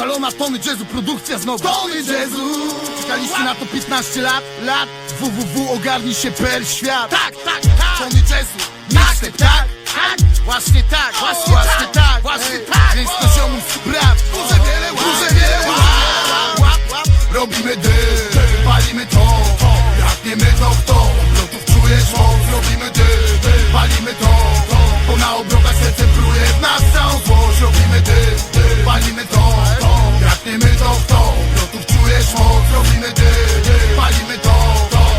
Szalona tony jazzu, produkcja znowu. Tony jazzu Czekaliście na to 15 lat? Lat. Www ogarnij się per świat. Tak, tak, tak. Tony jazzu, mixtape, tak? Tak, właśnie tak, właśnie, właśnie tak, właśnie tak. Więc to ziomów brat, duże wiele łap, duże wiele łap, łap, łap Robimy dym, palimy to. Jak nie my to kto? Obrotów czujesz moc, robimy dym, palimy to. Bo na obrotach robimy dym, palimy to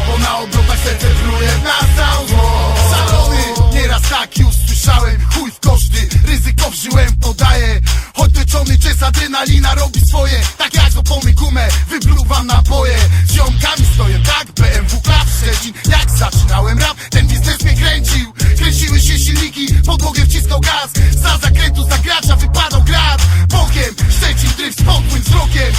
Bo na obrotach serce pruje w nas całą złość Szalony, nieraz tak już słyszałem. Chuj w koszty, ryzyko wziąłem, podaję. Choć leczony jazz, adrenalina robi swoje. Tak jak opony gumę, wypluwam naboje Z ziomkami stoję, tak? BMW Club Szczecin Jak zaczynałem rap, ten biznes mnie kręcił. Kręciły się silniki, podłogę wciskał gaz. Za zakrętu, za gracza wypadał grad. Bokiem, Szczecin dryf z podpłyn wzrokiem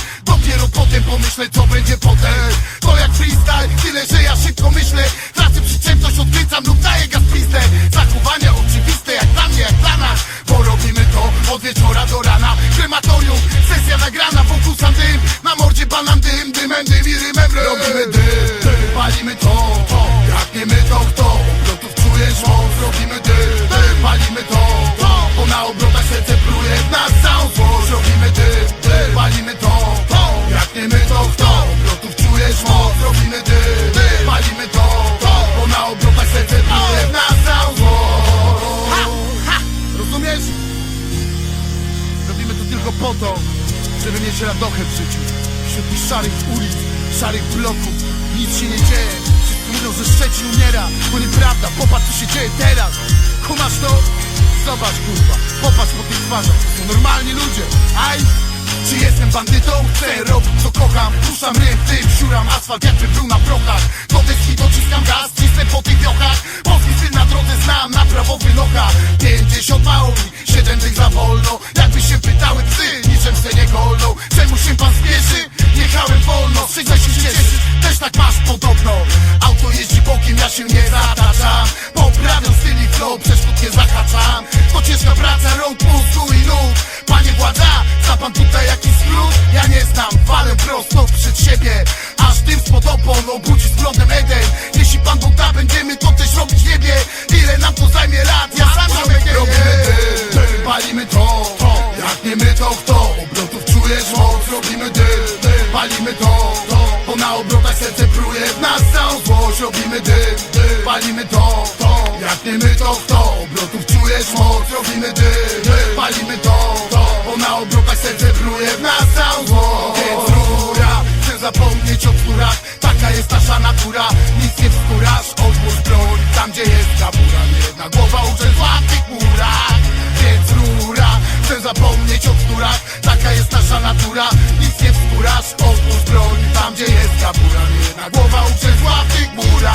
Potem pomyślę, co będzie potem. To jak freestyle, tyle, że ja szybko myślę. Tracę przyczepność, odkręcam lub daję gaz pizdę. Zachowania oczywiste, jak dla mnie, jak dla nas. Bo robimy to od wieczora do rana. Krematorium, sesja nagrana, wokół sam dym. Na mordzie banan dym, dymem dym i rymem rym. Robimy dym, palimy to tylko po to, żeby mieć radochę w życiu. Wśród szarych ulic, szarych bloków Nic się nie dzieje. Wszyscy mówią, że Szczecin umiera To nieprawda, popatrz co się dzieje teraz. Kumasz to? Zobacz kurwa. Popatrz po tych twarzach, to są normalni ludzie. Aj! Czy jestem bandytą? Chcę robić co kocham. Ruszam rym, tym, siuram asfalt jakby był na prochach Do deski dociskam gaz, cisnę po tych wiochach. Polski na drodze znam, na prawo wylocha 50 tak masz podobno. Auto jeździ bokiem, ja się nie zataczam Poprawiam styl i flow, przeszkód nie zahaczam. To ciężka praca, rąk, mózgu i nóg Panie władza, zna pan tutaj jakiś skrót? Ja nie znam, walę robimy dym Palimy to, bo na obrotach serce pruje w nas całą złość. Robimy dym, palimy to Jak nie my to kto? Obrotów czujesz moc, robimy dym Palimy to, bo na obrotach serce pruje w nas całą złość. Więc chcę zapomnieć o bzdurach Taka jest nasza natura, nic nie wskórasz Odłóż Taka jest nasza natura, nic nie wskórasz Odłóż broń tam, gdzie jest kapura Nie jedna głowa ugrzęzła w tych murach